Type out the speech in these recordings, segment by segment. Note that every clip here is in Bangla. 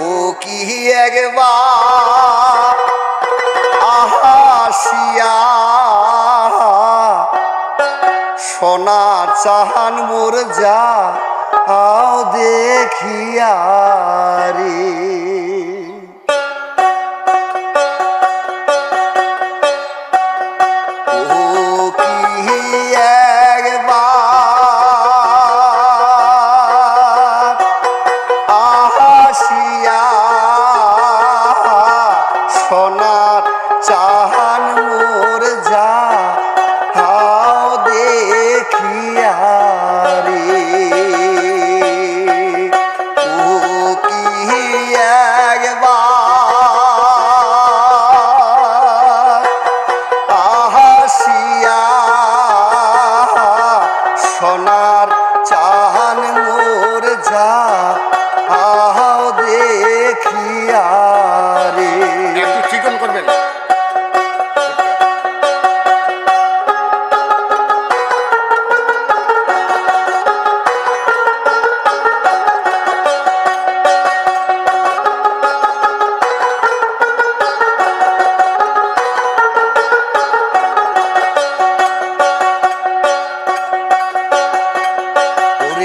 ও কি একবার? আহাসিয়া সোনা চাহান মোর যা আও দেখিয়া রে।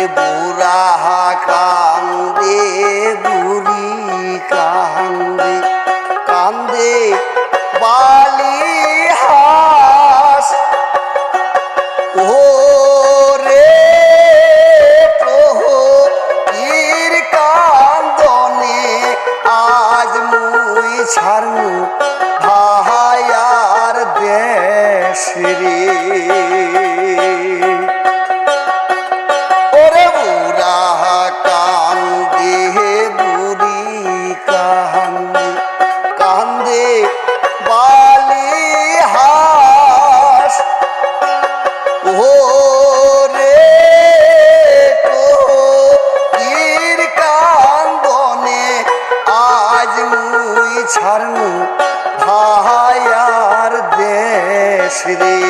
রে বুড়া কান্দে বুড়ি কান্দে কান্দে, বালি হাস ও রে প্রহীর কান্দনে আজ মুই ছাড়ু ভায়ার দেশ রে। হারনু ভাইয়ার দেশ রে।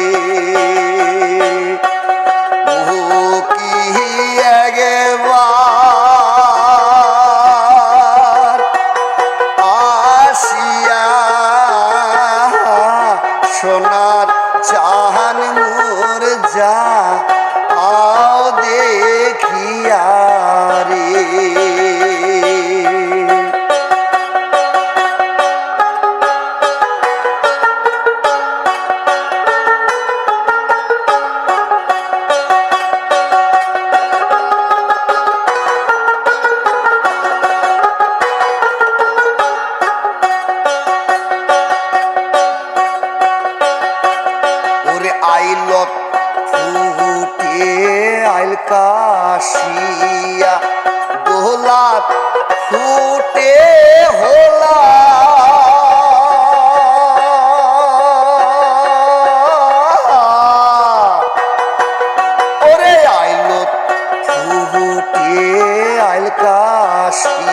কাশ্মীর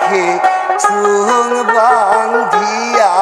রাখে চুং বান্ধিয়া